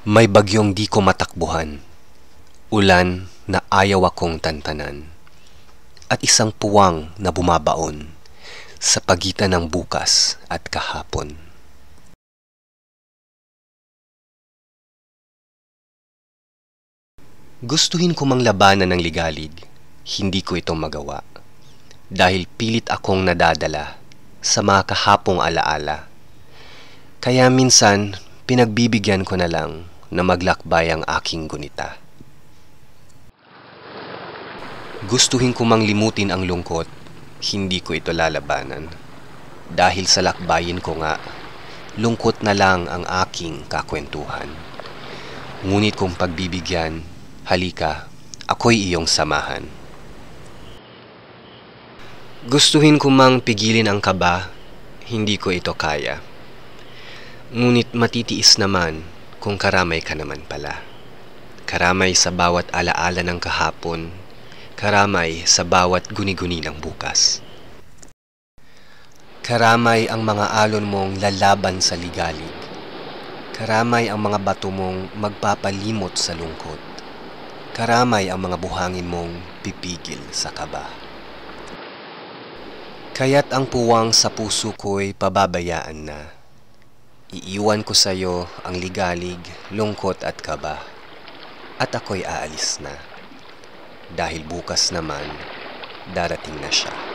May bagyong di ko matakbuhan, ulan na ayaw akong tantanan, at isang puwang na bumabaon sa pagitan ng bukas at kahapon. Gustuhin ko mang labanan ng ligalig, hindi ko ito magawa. Dahil pilit akong nadadala sa mga kahapong alaala. Kaya minsan, pinagbibigyan ko na lang na maglakbay ang aking gunita. Gustuhin ko mang limutin ang lungkot, hindi ko ito lalabanan. Dahil sa lakbayin ko nga, lungkot na lang ang aking kakwentuhan. Ngunit kung pagbibigyan, halika, ako'y iyong samahan. Gustuhin ko mang pigilin ang kaba, hindi ko ito kaya. Ngunit matitiis naman kung karamay ka naman pala. Karamay sa bawat alaala ng kahapon, karamay sa bawat guni-guni ng bukas. Karamay ang mga alon mong lalaban sa ligalig. Karamay ang mga bato mong magpapalimot sa lungkot. Karamay ang mga buhangin mong pipigil sa kaba. Kaya't ang puwang sa puso ko'y pababayaan na. Iiwan ko sa iyo ang ligalig, lungkot at kaba. At ako'y aalis na. Dahil bukas naman, darating na siya.